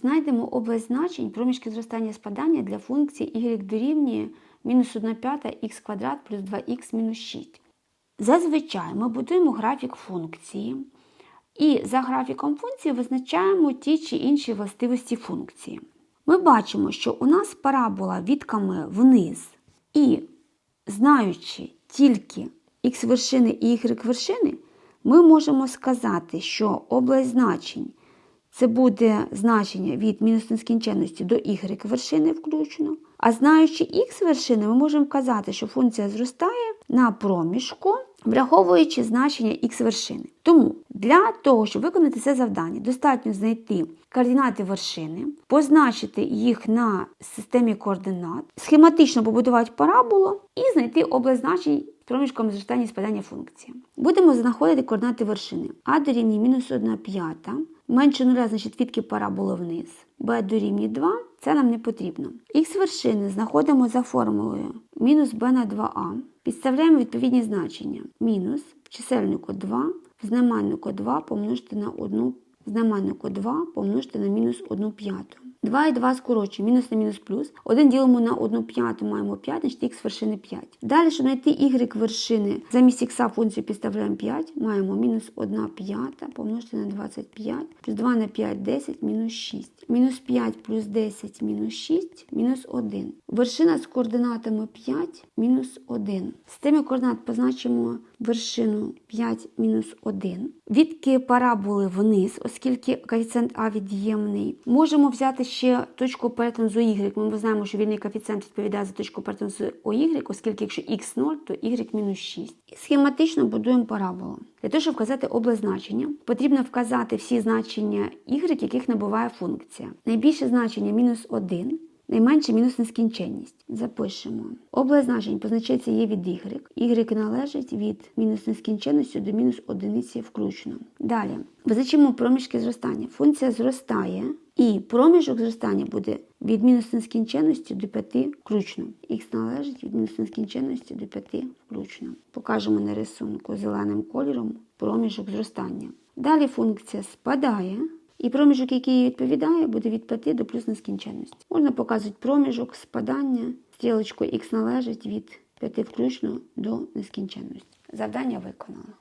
Знайдемо область значень проміжки зростання і спадання для функції y дорівнює мінус 1 п'ята х квадрат плюс 2х мінус 6. Зазвичай ми будуємо графік функції, і за графіком функції визначаємо ті чи інші властивості функції. Ми бачимо, що у нас парабола відками вниз, і знаючи тільки х вершини і y вершини, ми можемо сказати, що область значень це буде значення від мінус нескінченності до y вершини включно. А знаючи х вершини, ми можемо казати, що функція зростає на проміжку, враховуючи значення х вершини. Тому для того, щоб виконати це завдання, достатньо знайти координати вершини, позначити їх на системі координат, схематично побудувати параболу і знайти область значень проміжком зростання і спадання функції. Будемо знаходити координати вершини. А дорівнює мінус 1 п'ята. Менше нуля, значить відки параболи вниз. b дорівнює 2, це нам не потрібно. Х вершини знаходимо за формулою мінус b на 2а. Підставляємо відповідні значення. Мінус чисельнику 2, в знаменнику 2 помножити на 1, в знаменнику 2 помножити на мінус 1 п'яту. 2 і 2 скорочуємо, мінус на мінус плюс. 1 ділимо на 1 п'яту, маємо 5, значить х вершини 5. Далі, щоб знайти y вершини, замість х функцію підставляємо 5, маємо мінус 1 п'ята помножити на 25, плюс 2 на 5, 10, мінус 6. Мінус 5 плюс 10, мінус 6, мінус 1. Вершина з координатами 5, мінус 1. Системі координат позначимо вершину 5 мінус 1. Відки параболи вниз, оскільки коефіцієнт А від'ємний. Можемо взяти ще точку перетину з y. Ми знаємо, що вільний коефіцієнт відповідає за точку перетину у OY, оскільки якщо x 0, то y мінус 6. І схематично будуємо параболу. Для того, щоб вказати область значення, потрібно вказати всі значення y, яких набуває функція. Найбільше значення мінус 1. Найменше мінус нескінченність. Запишемо. Область значень позначається є від y. y належить від мінус нескінченності до мінус одиниці включно. Далі. Визначимо проміжки зростання. Функція зростає, і проміжок зростання буде від мінус нескінченності до 5 включно. Х належить від мінус нескінченності до 5 включно. Покажемо на рисунку зеленим кольором проміжок зростання. Далі функція спадає. І проміжок, який їй відповідає, буде від 5 до плюс нескінченності. Можна показувати проміжок спадання. Стрілочку х належить від 5 включно до нескінченності. Завдання виконано.